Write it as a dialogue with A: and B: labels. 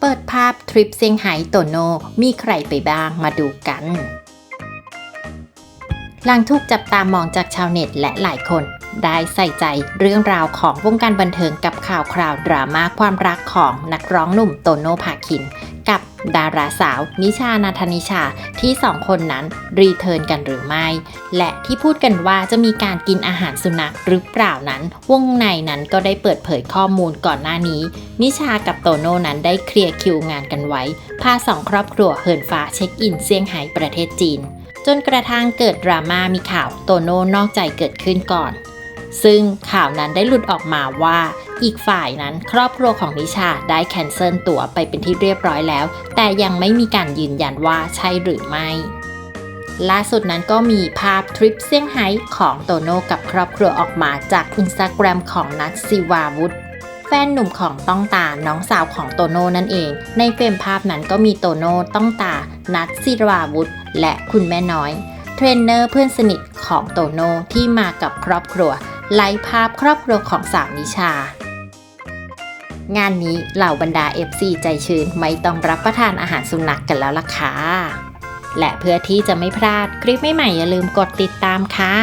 A: เปิดภาพทริปเซี่ยงไฮ้โตโนมีใครไปบ้างมาดูกัน หลังถูกจับตามองจากชาวเน็ตและหลายคน ได้ใส่ใจเรื่องราวของวงการบันเทิงกับข่าวคราวดราม่าความรักของนักร้องหนุ่มโตโนภาคิน ดาราสาว นิชานาธนิชาที่สองคนนั้นรีเทิร์นกันหรือไม่ และที่พูดกันว่าจะมีการกินอาหารสุนัขหรือเปล่านั้น วงในนั้นก็ได้เปิดเผยข้อมูลก่อนหน้านี้ นิชากับโตโน่นั้นได้เคลียร์คิวงานกันไว้ พาสองครอบครัวเหินฟ้าเช็คอินเซี่ยงไฮ้ประเทศจีน จนกระทั่งเกิดดราม่ามีข่าวโตโน่นอกใจเกิดขึ้นก่อน ซึ่งข่าวนั้นได้หลุดออกมาว่า อีกฝ่ายนั้นครอบครัวของนิชาได้แคนเซิลตั๋วไปเป็นที่เรียบร้อยแล้ว แต่ยังไม่มีการยืนยันว่าใช่หรือไม่ล่าสุดนั้นก็มีภาพทริปเซี่ยงไฮ้ของโตโน่กับครอบครัวออกมาจากอินสตาแกรมของนัทซิวาวุธ แฟนหนุ่มของต้องตาน้องสาวของโตโน่นั่นเอง ในเฟรมภาพนั้นก็มีโตโน่ต้องตา นัทซิวาวุธ และคุณแม่น้อย เทรนเนอร์เพื่อนสนิทของโตโน่ที่มากับครอบครัว ไล่ภาพครอบครัวของสาวนิชา งานนี้เหล่าบรรดา FC ใจชื้นไม่ต้องรับประทานอาหารสุนัขกกันแล้วล่ะค่ะและเพื่อที่จะไม่พลาดคลิปใหม่ๆอย่าลืมกดติดตามค่ะ